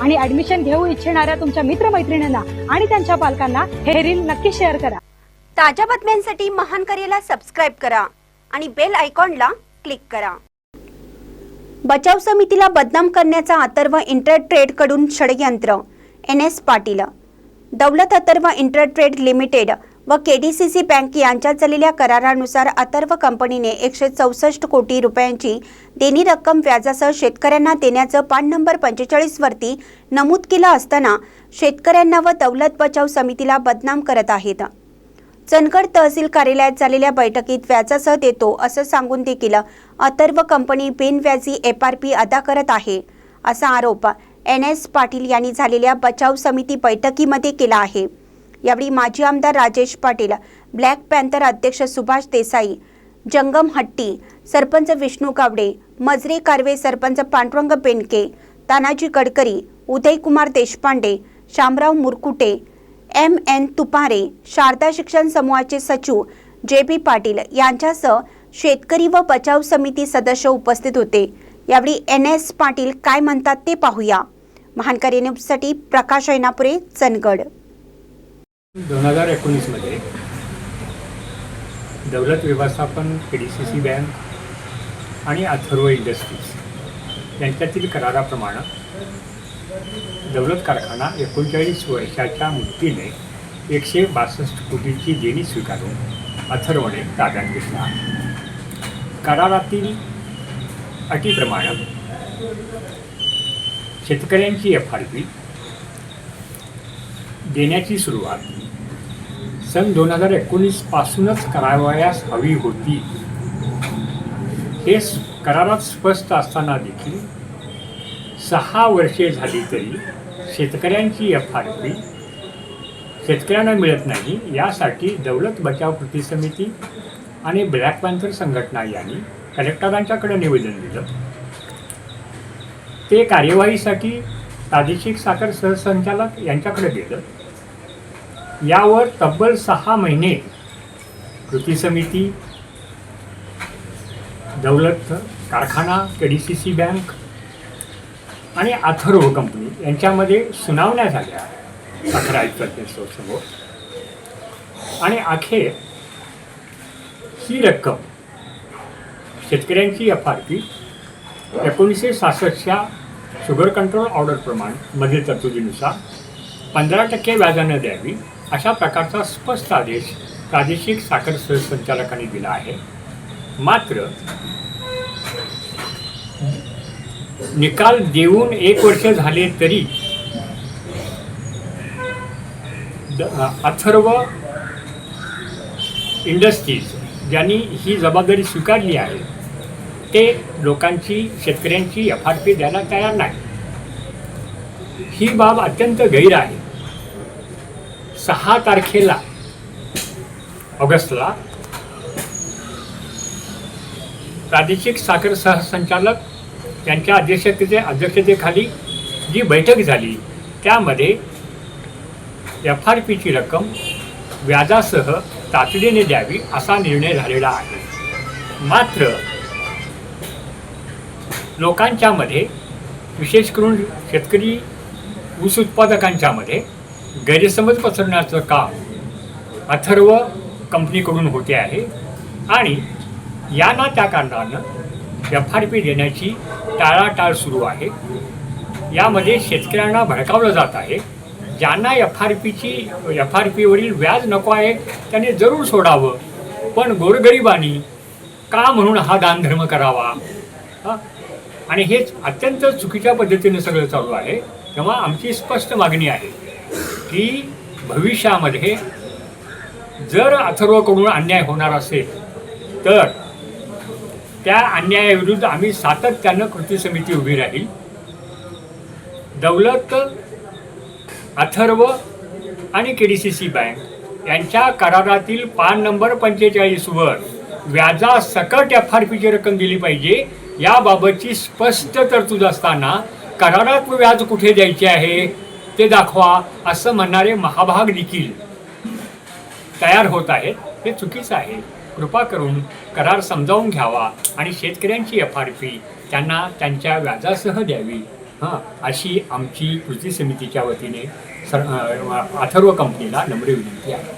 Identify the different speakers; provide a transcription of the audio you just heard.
Speaker 1: आणि ऍडमिशन घेऊ इच्छिणाऱ्या तुमच्या मित्रमैत्रिणींना आणि त्यांच्या पालकांना हे रील नक्की शेअर करा.
Speaker 2: ताज्या बातम्यांसाठी महान करेला सबस्क्राईब करा आणि बेल आयकॉनला क्लिक करा. बचाव समितीला बदनाम करण्याचा अथर्व इंटरट्रेडकडून षडयंत्र N S Patil. Daulat Atharv Intertrade limited व केडीसीसी बँक यांच्यात झालेल्या करारानुसार अथर्व कंपनीने एकशे चौसष्ट कोटी रुपयांची देणी रक्कम व्याजासह शेतकऱ्यांना देण्याचं पान नंबर पंचेचाळीस वरती नमूद केलं असताना शेतकऱ्यांना व दौलत बचाव समितीला बदनाम करत आहेत. चंदगड तहसील कार्यालयात झालेल्या बैठकीत व्याजासह देतो असं सांगून देखील अथर्व कंपनी बिनव्याजी एफ आर पी अदा करत आहे. असा आरोप एन एस पाटील यांनी झालेल्या बचाव समिती बैठकीमध्ये केला आहे. यावेळी माजी आमदार राजेश पाटील ब्लॅक पॅन्थर अध्यक्ष सुभाष देसाई जंगम हट्टी सरपंच विष्णू गावडे मजरे कार्वे सरपंच पांडुरंग बेनके तानाजी गडकरी उदयकुमार देशपांडे शामराव मुरकुटे एम एन तुपारे शारदा शिक्षण समूहाचे सचिव जे बी पाटील यांच्यासह शेतकरी व बचाव समिती सदस्य उपस्थित होते. यावेळी एन एस पाटील काय म्हणतात ते पाहूया. महानकारी न्यूजसाठी प्रकाश ऐनापुरे चंदगड.
Speaker 3: दोन हजार एकोणीसमध्ये दौलत व्यवस्थापन K D C C bank आणि अथर्व इंडस्ट्रीज यांच्यातील कराराप्रमाणे दौलत कारखाना एकोणचाळीस वर्षाच्या मुक्तीने एकशे बासष्ट कोटीची देणी स्वीकारून अथर्वने ताब्यात घेतला. करारातील अटीप्रमाणे शेतकऱ्यांची एफ आर पी देण्याची सुरुवात. सन दोन हजार एकोणीस पासूनच करावयास हवी होती. हे करारात स्पष्ट असताना देखील सहा वर्षे झाली तरी शेतकऱ्यांची एफ आर पी शेतकऱ्यांना मिळत नाही यासाठी दौलत बचाव कृती समिती आणि ब्लॅक पॅन्थर संघटना यांनी कलेक्टरांच्याकडे निवेदन दिलं. ते कार्यवाहीसाठी प्रादेशिक साखर सहसंचालक यांच्याकडे गेलं. यावर तब्बल सहा महिने कृती समिती दौलत कारखाना K D C C bank आणि अथर्व कंपनी यांच्यामध्ये सुनावण्या झाल्या. अकरा समोर आणि अखेर ही रक्कम शेतकऱ्यांची एफ आर पी एकोणीसशे सहासष्टच्या शुगर कंट्रोल ऑर्डरप्रमाणे मधील तरतुदीनुसार पंधरा टक्के व्याजानं द्यावी. अशा प्रकारचा स्पष्ट आदेश प्रादेशिक साखर सहसंचालकांनी दिला आहे. मात्र निकाल देऊन एक वर्ष झाले तरी अथर्व इंडस्ट्रीज ज्यांनी ही जबाबदारी स्वीकारली आहे ते लोकांची शेतकऱ्यांची एफ आर पी द्यायला तयार नाही ही बाब अत्यंत गैर आहे. सहा तारखेला ऑगस्टला प्रादेशिक साखर सहसंचालक यांच्या अध्यक्षतेचे अध्यक्षतेखाली जी बैठक झाली त्यामध्ये एफ आर पीची रक्कम व्याजासह तातडीने द्यावी असा निर्णय झालेला आहे. मात्र लोकांच्यामध्ये विशेष करून शेतकरी ऊस उत्पादकांच्यामध्ये गैरसमज पसरण्याचं काम अथर्व कंपनीकडून होते आहे आणि या ना त्या कारणानं एफ आर पी देण्याची टाळाटाळ सुरू आहे. यामध्ये शेतकऱ्यांना भडकावलं जात आहे. ज्यांना एफ आर पीची एफ आर पीवरील व्याज नको आहे त्याने जरूर सोडावं. पण गोरगरिबांनी का म्हणून हा दानधर्म करावा? आणि हेच अत्यंत चुकीच्या पद्धतीने सगळं चालू आहे. तेव्हा आमची स्पष्ट मागणी आहे. की भविष्यामध्ये जर अथर्वकडून अन्याय होणार असेल तर त्या अन्यायाविरुद्ध आम्ही सातत्यानं कृती समिती उभी राहील. दौलत अथर्व आणि K D C C bank यांच्या करारातील पान नंबर पंचेचाळीसवर व्याजा सकट एफ आर पीची रक्कम दिली पाहिजे याबाबतची स्पष्ट तरतूद असताना करारात व्याज कुठे द्यायचे आहे? ते दाखवा असं म्हणणारे महाभाग देखील तयार होत आहेत. हे चुकीचं आहे. कृपा करून करार समजावून घ्यावा आणि शेतकऱ्यांची एफ आर पी त्यांना त्यांच्या व्याजासह द्यावी. हां अशी आमची कृती समितीच्या वतीने सर अथर्व कंपनीला नम्र विनंती आहे.